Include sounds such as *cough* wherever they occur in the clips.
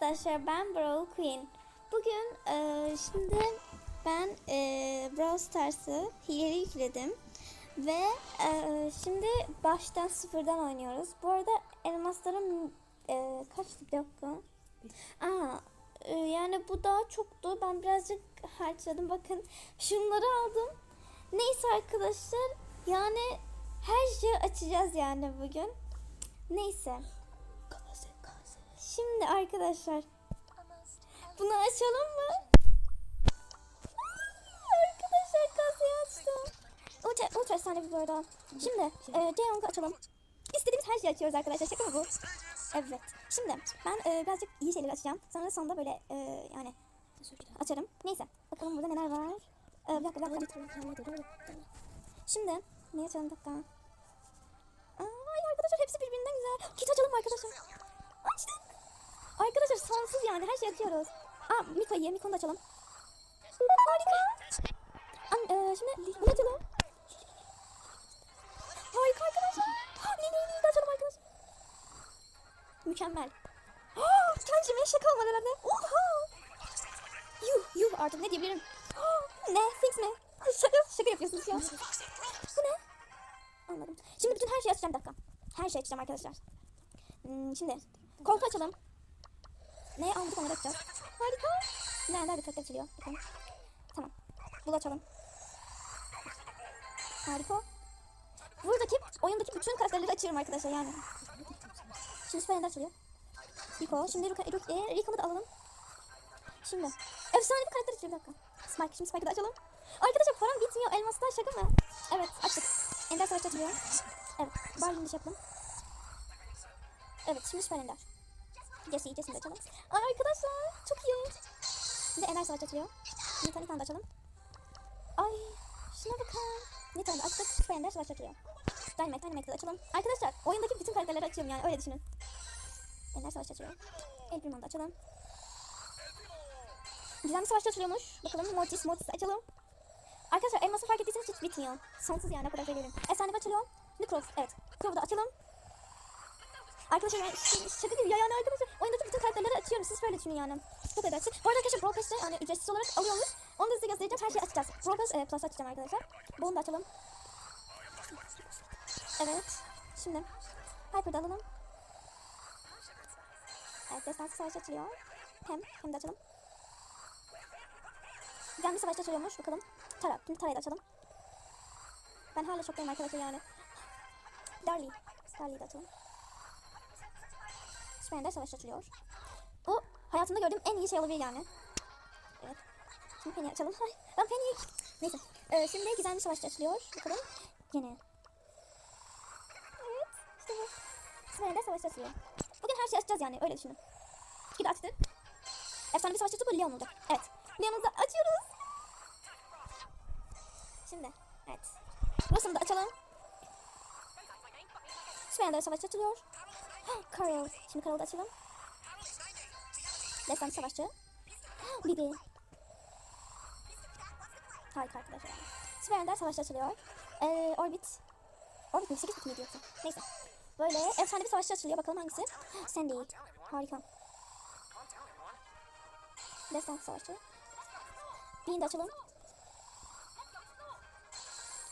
arkadaşlar ben Brawl Queen. Bugün eee, şimdi ben eee Brawl Stars'ı hileli yükledim. Ve eee, şimdi baştan sıfırdan oynuyoruz. Bu arada elmaslarım eee kaçtı bir dakika. Aa, eee, yani bu daha çoktu. Ben birazcık harcadım. Bakın şunları aldım. Neyse arkadaşlar yani her şeyi açacağız yani bugün. Neyse. Şimdi arkadaşlar bunu açalım mı? arkadaşlar kasayı açtım. Ultra, ultra efsane bu arada. Şimdi e, J-Honk'u açalım. İstediğimiz her şeyi açıyoruz arkadaşlar. Şaka mı bu? Evet. Şimdi ben e, birazcık iyi şeyleri açacağım. Sonra sonunda böyle e, yani açarım. Neyse. Bakalım burada neler var. E, bir dakika bir dakika. Şimdi ne açalım dakika. Ay arkadaşlar hepsi birbirinden güzel. Kit açalım arkadaşlar. Açtık. Arkadaşlar sonsuz yani her şey açıyoruz. Aa Mika'yı, Mika'nı da açalım. Harika. An, e, şimdi bunu açalım. Harika arkadaşlar. Lili'yi de açalım arkadaşlar. Mükemmel. Oh, Kendime şaka olmadı herhalde. Oha. Yuh yuh artık ne diyebilirim. Oh, ne? Fix mi? Şaka, şaka yapıyorsunuz ya. Bu ne? Anladım. Şimdi bütün her şeyi açacağım dakika. Her şeyi açacağım arkadaşlar. Hmm, şimdi koltuğu açalım. Ne aldık da açacağız. Harika. Nerede bir karakter açılıyor. Bakalım. Tamam. Bunu açalım. Harika. Buradaki oyundaki bütün karakterleri açıyorum arkadaşlar yani. Şimdi Süper Ender açılıyor. Rico. Şimdi Rico, Rico, e, Rico'mu da alalım. Şimdi. Efsane bir karakter açıyor bir dakika. Spike. Şimdi Spike'ı da açalım. Arkadaşlar param bitmiyor. Elmaslar şaka mı? Evet açtık. Ender Savaş'ta açılıyor. Evet. Barley'ni şey yapalım. Evet şimdi Süper Ender. Jesse'yi Jesse'yi de açalım. Ay arkadaşlar çok iyi. Bir de Ender Savaş açılıyor. Nita Nita'nı da açalım. Ay şuna bakın. Nita'nı da açtık. Süper Ender Savaş açılıyor. Dynamite Dynamite'ı da açalım. Arkadaşlar oyundaki bütün karakterleri açıyorum yani öyle düşünün. Ender Savaş açılıyor. El Primon'u da açalım. Gizemli Savaş'ta açılıyormuş. Bakalım Mortis Mortis'i açalım. Arkadaşlar elması fark ettiyseniz hiç bitmiyor. Sonsuz yani o kadar söyleyelim. Efsane açılıyor. Necrov evet. Necrov'u da açalım. Arkadaşlar yani şaka gibi ya yani arkadaşlar oyundaki bütün karakterleri açıyorum siz böyle düşünün yani. Bu kadar açık. Bu arada arkadaşlar Brawl Pass'te yani ücretsiz olarak alıyormuş. Onu da size göstereceğim her şeyi açacağız. Brawl Pass e, Plus açacağım arkadaşlar. Bunu da açalım. Evet. Şimdi Hyper'da alalım. Evet destansı savaş açılıyor. Hem hem de açalım. Gizemli savaşta açılıyormuş bakalım. Tara. Şimdi Tara'yı da açalım. Ben hala şoktayım arkadaşlar yani. Darly. Darly'yi de açalım. Süper Ender savaş açılıyor. Bu hayatımda gördüğüm en iyi şey olabilir yani. Evet. Şimdi Penny'i açalım. Ben Penny'i... Neyse. Ee, şimdi gizemli savaş açılıyor. Bakalım. Yine. Evet. İşte bu. Süper Ender savaş açılıyor. Bugün her şeyi açacağız yani. Öyle düşünün. Bir de açtık. Efsane bir savaşçı bu Leon oldu. Evet. Leon'u da açıyoruz. Şimdi. Evet. Burasını da açalım. Süper Ender savaş açılıyor. Carol. Şimdi Carol'da açalım. Destan savaşçı. Bibi. Harika arkadaşlar. Süper savaşçı açılıyor. Ee, Orbit. Orbit mi? 8 bit miydi yoksa? Neyse. Böyle efsane bir savaşçı açılıyor. Bakalım hangisi? Sandy. Harika. Destan savaşçı. Birini de açalım.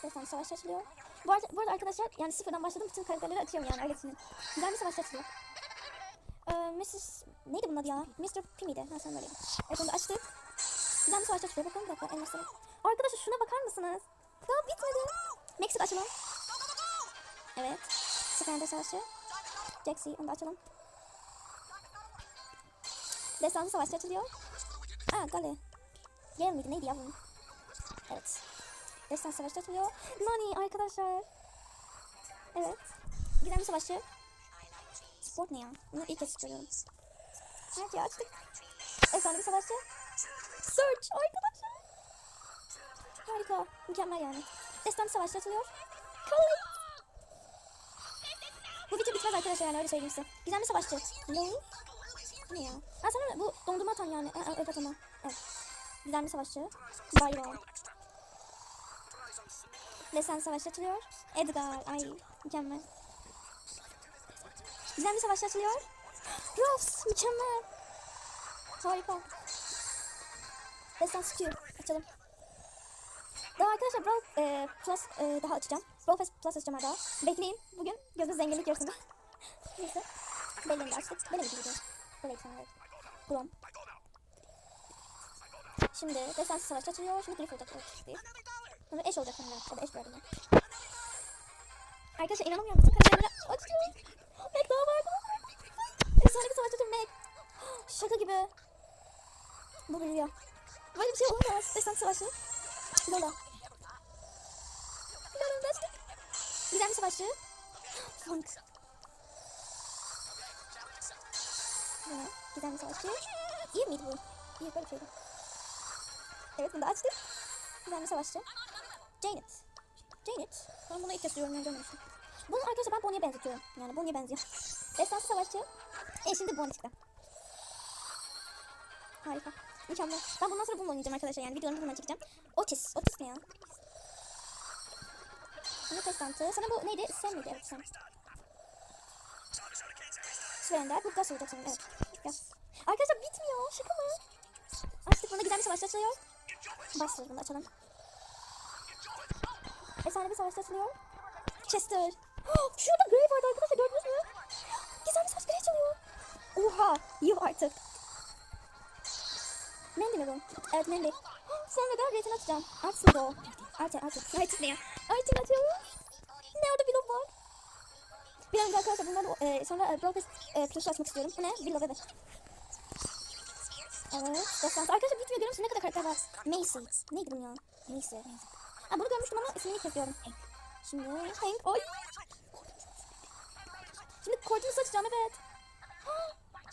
Destan savaşçı açılıyor. Bu arada, bu arada arkadaşlar yani sıfırdan başladım bütün karakterleri açıyorum yani öyle düşünün. Güzel bir savaş açılıyor. Ee, Mrs. Neydi bunun adı ya? Mr. P miydi? Ha sen böyleydi. Evet onu da açtık. Güzel bir savaş açılıyor. Bakalım bir dakika elmasları. Arkadaşlar şuna bakar mısınız? Daha bitmedi. Meksika açalım. Evet. Sıfırında savaşçı. Jaxi onu da açalım. Destansı savaşçı açılıyor. Aa Gale. Gale miydi neydi yavrum? Evet. Destan savaşçı açılıyor. Nani arkadaşlar. Evet. Gizemli savaşçı. Sport ne ya? Bunu ilk kez görüyorum. Her şeyi açtık. Efsane bir savaşçı. Search arkadaşlar. Harika. Mükemmel yani. Destan savaşçı açılıyor. Colin. Bu video bitmez arkadaşlar yani öyle söyleyeyim size. Gizemli savaşçı. Ne? Ne ya? Ha sana bu dondurma atan yani. Aa, evet ama. Evet. Gizemli savaşçı. Byron. Desen savaş açılıyor. Edgar. Ay mükemmel. Gizemli savaş açılıyor. Ross mükemmel. Harika. Destan Q açalım. Daha arkadaşlar Brawl e, Plus e, daha açacağım. Brawl Pass Plus açacağım daha. Bekleyin. Bugün gözünüz zenginlik görsün. Neyse. Belleğini de açtık. Belleğini de gidiyor. Sana evet. Chrome. Şimdi destansı savaş açılıyor. Şimdi Griff olacak. Sonra eş olacak sanırım. Ya da eş ben. Arkadaşlar inanamıyorum. Bütün karakterleri açıyor. Mac daha var. Efsane bir savaşçı Mac. Şaka gibi. Bu bir rüya. Böyle bir şey olamaz. Destan savaşı. Lola. Lola başka. Güzel bir savaşçı. Funk. Ne? Güzel bir savaşçı. İyi miydi bu? İyi böyle bir şeydi. Evet bunu da açtık. Güzel bir savaşçı. Janet. Janet. Ben bunu ilk kez duyuyorum. Ben görmemiştim. Bunu arkadaşlar ben Bonnie'ye benzetiyorum. Yani Bonnie'ye benziyor. *laughs* Destansı savaşçı. E şimdi Bonnie çıktı. Harika. Mükemmel. Ben bundan sonra bununla oynayacağım arkadaşlar. Yani videolarımı bundan çekeceğim. Otis. Otis ne ya? Bunu testantı. Sana bu neydi? Sen miydi? Evet sen. Surrender. Bu gaz olacak sanırım. Evet. Gaz. Arkadaşlar bitmiyor. Şaka mı? Açtık bunda güzel bir savaş açılıyor. Başlıyoruz bunu açalım. Efsane bir savaş açılıyor. Chester. Şurada Grey vardı arkadaşlar gördünüz mü? Bir savaş Grey çalıyor. Oha. Yuh artık. Mandy mi bu? Evet Mandy. Sonra da Rayton atacağım. Artsın da o. Artı artı. Rayton ne ya? Rayton atıyorum. Ne orada Willow var? Bir önce arkadaşlar bunları e, sonra e, Pass e, Plus'u açmak istiyorum. Bu ne? Willow evet. Evet. Defans. Arkadaşlar bitmiyor görüyor musun? Ne kadar karakter var? Macy. Neydi bunun ya? Macy. Ha, bunu görmüştüm ama ismini kesiyorum. Şimdi Hank. Oy. Şimdi Cortinus'u açacağım evet.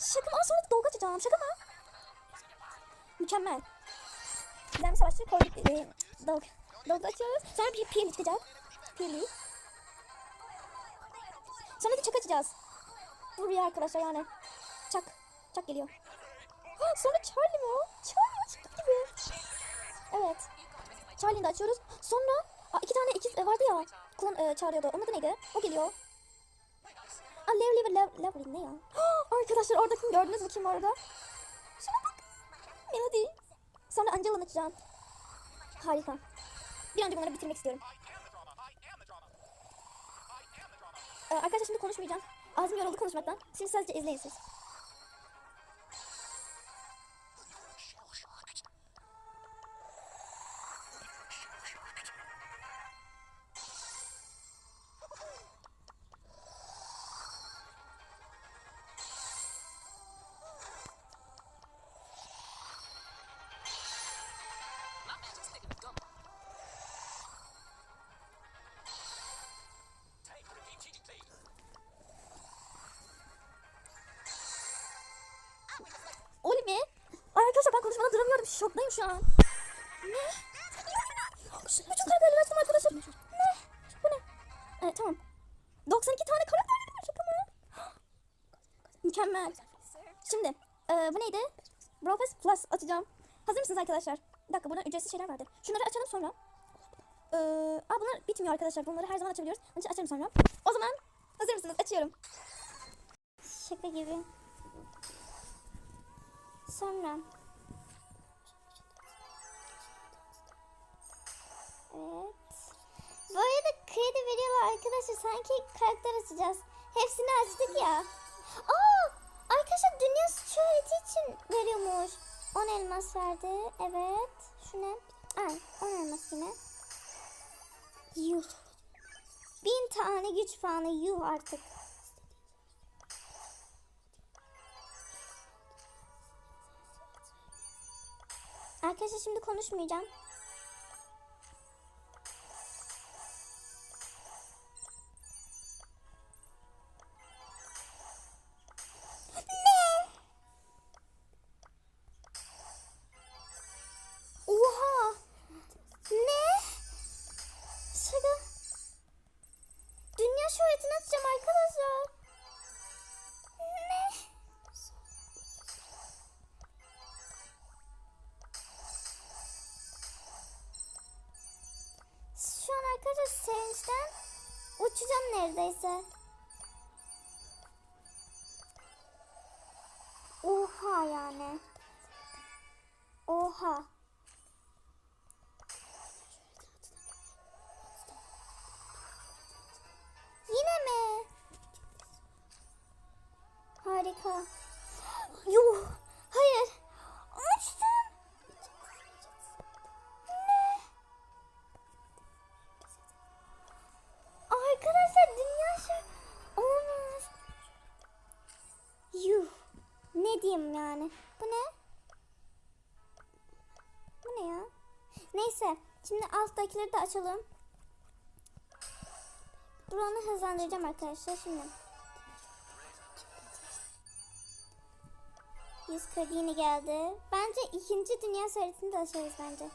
*gasps* Şaka mı? Aa, sonra da dolgu açacağım. Şaka mı? Mükemmel. Güzel bir savaşçı koy, e, dog, dog açıyoruz. Sonra bir pili çıkacak. Pili. Sonra da çak açacağız. Buraya arkadaşlar yani. Çak. Çak geliyor. Ha, *gasps* sonra Charlie mi o? Charlie o çıktı gibi. Evet. Charlie'ni de açıyoruz. Sonra aa, iki tane ikiz e, vardı ya. Kullan e, çağırıyordu. Onun adı neydi? O geliyor. Aa, Lovely ve Lovely ne ya? *gasps* Arkadaşlar orada kim gördünüz mü kim orada? Şuna bak. Melody. Sonra Angela'nı açacağım. Harika. Bir önce bunları bitirmek istiyorum. Ee, arkadaşlar şimdi konuşmayacağım. Ağzım yoruldu konuşmaktan. Şimdi sadece izleyin siz. Duramıyorum. Şoktayım şu an. Ne? Şu bütün karakterleri açtım arkadaşlar. Ne? Bu ne? Evet tamam. 92 tane karakter var. Şaka mı? Mükemmel. Şimdi e, bu neydi? Pass Plus atacağım. Hazır mısınız arkadaşlar? Bir dakika burada ücretsiz şeyler vardı. Şunları açalım sonra. Ee, aa bunlar bitmiyor arkadaşlar. Bunları her zaman açabiliyoruz. Onun için sonra. O zaman hazır mısınız? Açıyorum. Şaka gibi. Sonra. Evet. Böyle de kredi veriyorlar arkadaşlar. Sanki karakter açacağız. Hepsini açtık ya. Aa! Arkadaşlar dünya şöhreti için veriyormuş. 10 elmas verdi. Evet. Şu ne? Ay 10 elmas yine. Yuh. Bin tane güç puanı yuh artık. Arkadaşlar şimdi konuşmayacağım. Neredeyse. Oha yani. Oha. Yine mi? Harika. Yuh. Şimdi alttakileri de açalım. Buranı hızlandıracağım arkadaşlar şimdi. 100 kredi yine geldi. Bence ikinci dünya serisini de açarız bence.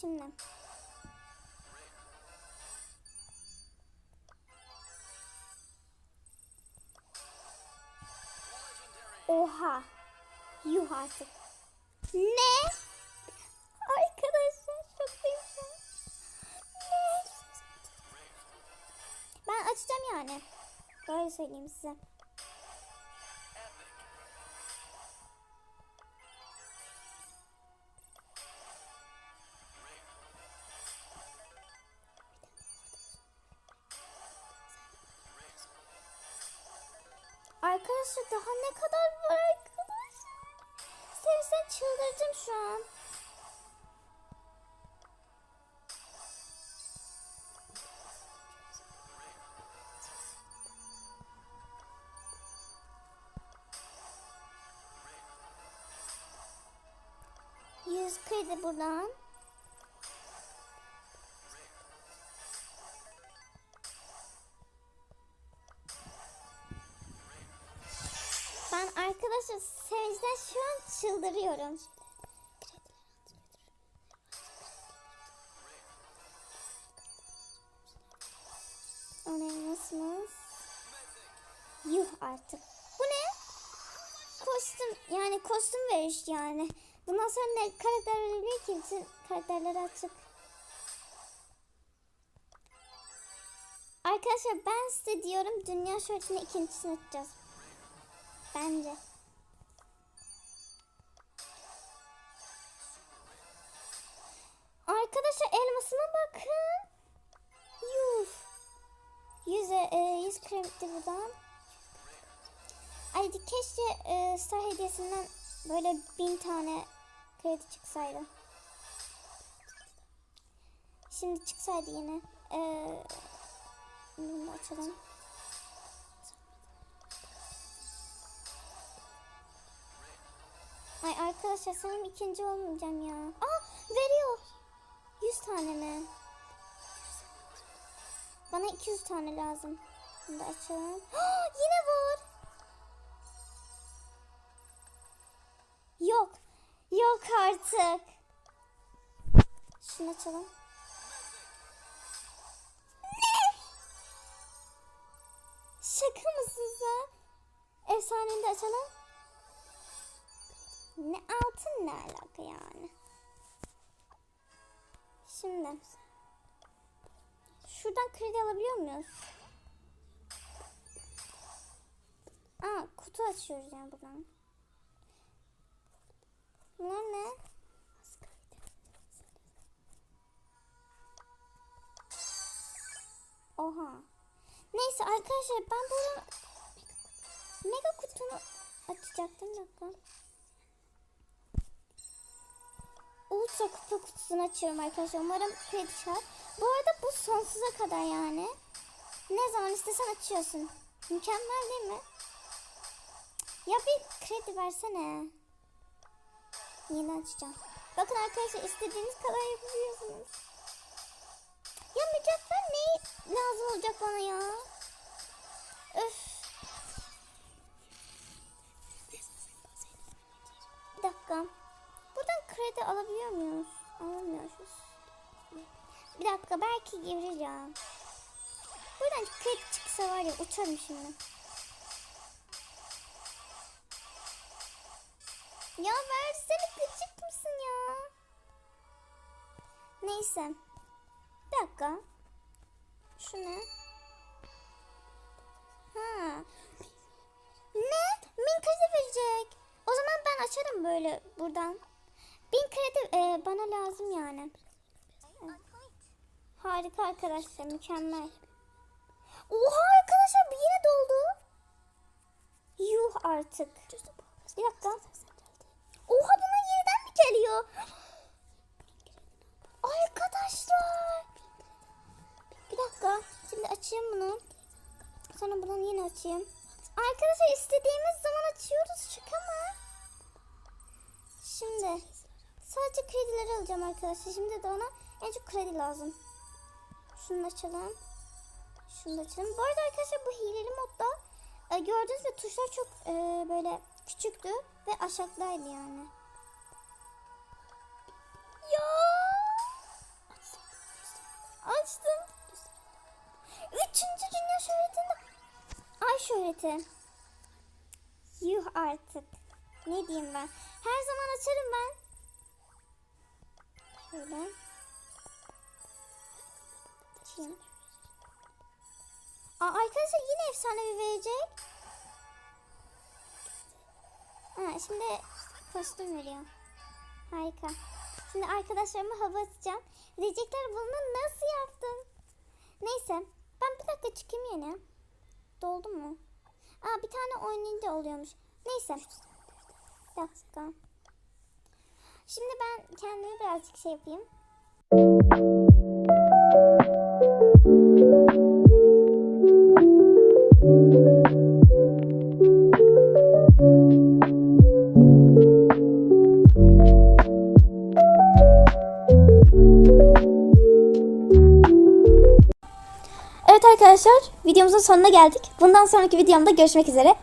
Şimdi. Oha. Yuh artık. Ne? Arkadaşlar çok değişik. Ne? Ben açacağım yani. Böyle söyleyeyim size. Kredi buradan. Ben arkadaşlar sevinçten şu an çıldırıyorum. Oynayamazsınız. Yuh artık. Bu ne? Kostüm yani kostüm veriş yani. Bundan sonra ne karakter verebilir ki? Bütün karakterleri açık. Arkadaşlar ben size diyorum dünya şöhretini ikincisini açacağız. Bence. Arkadaşlar elmasıma bakın. Yuh. Yüze, e, yüz kremti buradan. Ay keşke e, star hediyesinden böyle bin tane kredi çıksaydı. Şimdi çıksaydı yine. Ee, bunu açalım. Ay arkadaşlar sanırım ikinci olmayacağım ya. Aa veriyor. 100 tane mi? Bana 200 tane lazım. Bunu da açalım. *gasps* Yine var. Yok artık. Şunu açalım. Ne? Şaka mısınız ya? Efsaneyi de açalım. Ne altın ne alaka yani? Şimdi şuradan kredi alabiliyor muyuz? Aa kutu açıyoruz yani buradan. Neyse arkadaşlar ben buradan mega kutunu açacaktım. Dakika. Ultra kupa kutusunu açıyorum arkadaşlar. Umarım kredi çıkar. Bu arada bu sonsuza kadar yani. Ne zaman istesen açıyorsun. Mükemmel değil mi? Ya bir kredi versene. Yeni açacağım. Bakın arkadaşlar istediğiniz kadar yapabiliyorsunuz. Ya mücevher ne lazım olacak bana ya? Öf. Bir dakika. Buradan kredi alabiliyor muyuz? Alamıyoruz. Bir dakika belki ya. Buradan kredi çıksa var ya uçarım şimdi. Ya versene gıcık mısın ya? Neyse. Bir dakika. Şu ne? Ha. Ne? Min kaçı mı böyle buradan? Bin kredi e, bana lazım yani. Harika arkadaşlar mükemmel. Oha arkadaşlar bir yine doldu. Yuh artık. Bir dakika. Oha buna yeniden mi geliyor? Arkadaşlar. Bir dakika. Şimdi açayım bunu. Sonra buradan yine açayım. Arkadaşlar istediğimiz zaman açıyoruz. Şaka mı? Şimdi sadece kredileri alacağım arkadaşlar. Şimdi de ona en çok kredi lazım. Şunu açalım. Şunu da açalım. Bu arada arkadaşlar bu hileli modda e, gördüğünüz gibi tuşlar çok e, böyle küçüktü ve aşağıdaydı yani. Ya açtım. Üçüncü dünya şöhretinde şöhreti. Yuh artık. Ne diyeyim ben? Her zaman açarım ben. Şöyle. Açayım. Aa, arkadaşlar yine efsanevi verecek. Ha, şimdi kostüm veriyor. Harika. Şimdi arkadaşlarıma hava atacağım. Diyecekler bunu nasıl yaptın? Neyse. Ben bir dakika çıkayım yine. Doldu mu? Aa bir tane oynayınca oluyormuş. Neyse. Bir dakika. Şimdi ben kendime birazcık şey yapayım. Videomuzun sonuna geldik. Bundan sonraki videomda görüşmek üzere.